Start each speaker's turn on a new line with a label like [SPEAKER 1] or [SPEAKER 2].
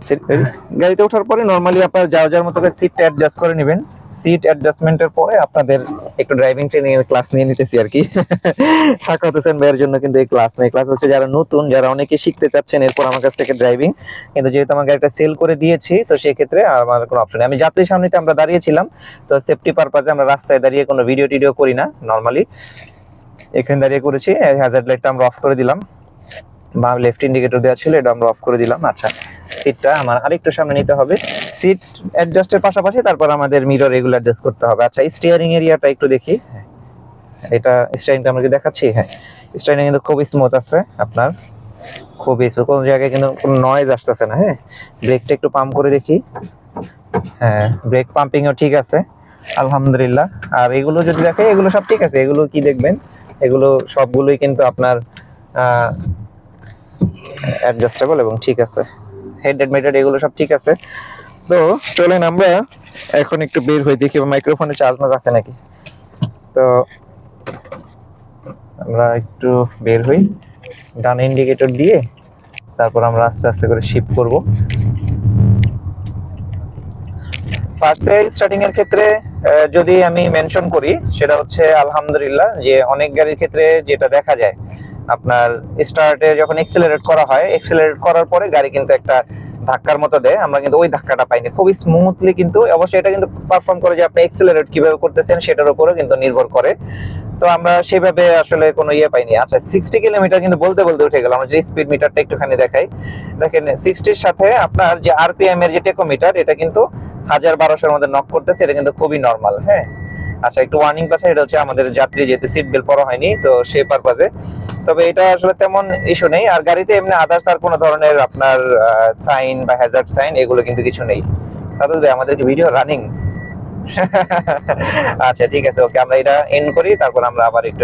[SPEAKER 1] Seat- গাড়িতে ওঠার পরে নর্মালি আপনার যার যার মতো সিটটা অ্যাডজাস্ট করে নেবেন। সিট অ্যাডজাস্টমেন্টের পরে আপনাদের একটু ড্রাইভিং ট্রেনিং এর ক্লাস নিয়ে নিতেছি আর কি। সাকাত হোসেন ভাইয়ের জন্য কিন্তু এই ক্লাস নেই। ক্লাস হচ্ছে যারা নতুন, যারা অনেকে শিখতে চাচ্ছেন এরপর আমার কাছ থেকে ড্রাইভিং কিন্তু যেহেতু আমার গাড়িটা সেল করে দিয়েছি, তো সেই ক্ষেত্রে আর আমার কোনো অপশন নেই। আমি যাত্রীর সামনেতে আমরা দাঁড়িয়েছিলাম, তো সেফটি পারপাজে আমরা রাস্তায় দাঁড়িয়ে কোনো ভিডিও টিডিও করি না নর্মালি এখানে দাঁড়িয়ে করেছি হ্যাজার্ড লাইটটা আমরা অফ করে দিলাম। বা লেফট ইন্ডিকেটর দেওয়া ছিল, এটা আমরা অফ করে দিলাম। আচ্ছা সিটটা আমার আরেকটু সামনে নিতে হবে। সিট অ্যাডজাস্টের পাশাপাশি তারপর আমাদের মিরর এগুলো অ্যাডজাস্ট করতে হবে। আচ্ছা স্টিয়ারিং এরিয়াটা একটু দেখি। এটা স্টিয়ারিংটা আমরা দেখাচ্ছি? হ্যাঁ স্টিয়ারিং কিন্তু খুব স্মুথ আছে আপনার। খুবই স্মুথ কোনো জায়গায় কিন্তু কোনো নয়েজ আসতেছে না হ্যাঁ? ব্রেকটা একটু পাম্প করে দেখি। হ্যাঁ ব্রেক পাম্পিংও ঠিক আছে, আলহামদুলিল্লাহ। আর এগুলো যদি দেখে, এগুলো সব ঠিক আছে। এগুলো কি দেখবেন? এগুলো সবগুলোই কিন্তু আপনার অ্যাডজাস্টেবল এবং ঠিক আছে। হেড মেটার এগুলো সব ঠিক আছে। তো চলেন আমরা এখন একটু বের হই, দেখি মাইক্রোফোনে চার্জ মাস আছে নাকি। তো আমরা একটু বের হই, ডান ইন্ডিকেটর দিয়ে, তারপর আমরা আস্তে আস্তে করে শিফট করব। ফার্স্ট স্টার্টিং এর ক্ষেত্রে যদি আমি মেনশন করি, সেটা হচ্ছে আলহামদুলিল্লাহ যে অনেক গাড়ির ক্ষেত্রে যেটা দেখা যায় আপনার স্টার্টে যখন এক্সেলারেট করা হয় এক্সেলারেট করার পরে গাড়ি কিন্তু একটা ধাক্কার মতো দেয়। আমরা কিন্তু ওই ধাক্কাটা পাইনি। খুবই স্মুথলি কিন্তু, অবশ্যই এটা কিন্তু পারফর্ম করে যে আপনি এক্সেলারেট কীভাবে করতেছেন, সেটার উপরও কিন্তু নির্ভর করে। তো আমরা সেভাবে আসলে কোনো ইয়ে পাইনি। আচ্ছা সিক্সটি কিলোমিটার কিন্তু বলতে বলতে উঠে গেল। আমরা যদি স্পিড মিটারটা একটুখানি দেখাই। দেখেন সিক্সটির সাথে আপনার যে আরপিএম এর যে টেকোমিটার এটা কিন্তু হাজার বারোশোর মধ্যে নক করতেছে। এটা কিন্তু খুবই নর্মাল হ্যাঁ? আচ্ছা একটু ওয়ার্নিং পাচ্ছে এটা হচ্ছে আমাদের যাত্রী যেতে সিট বেল্ট পরা হয়নি, তো সেই পারপাজে তবে এটা আসলে তেমন ইস্যু নেই। আর গাড়িতে এমনি আদার্স আর কোনো ধরনের আপনার সাইন বা হ্যাজার্ড সাইন এগুলো কিন্তু কিছু নেই। ভাই আমাদের ভিডিও রানিং আচ্ছা ঠিক আছে ওকে আমরা এটা এন্ড করি, তারপর আমরা আবার একটু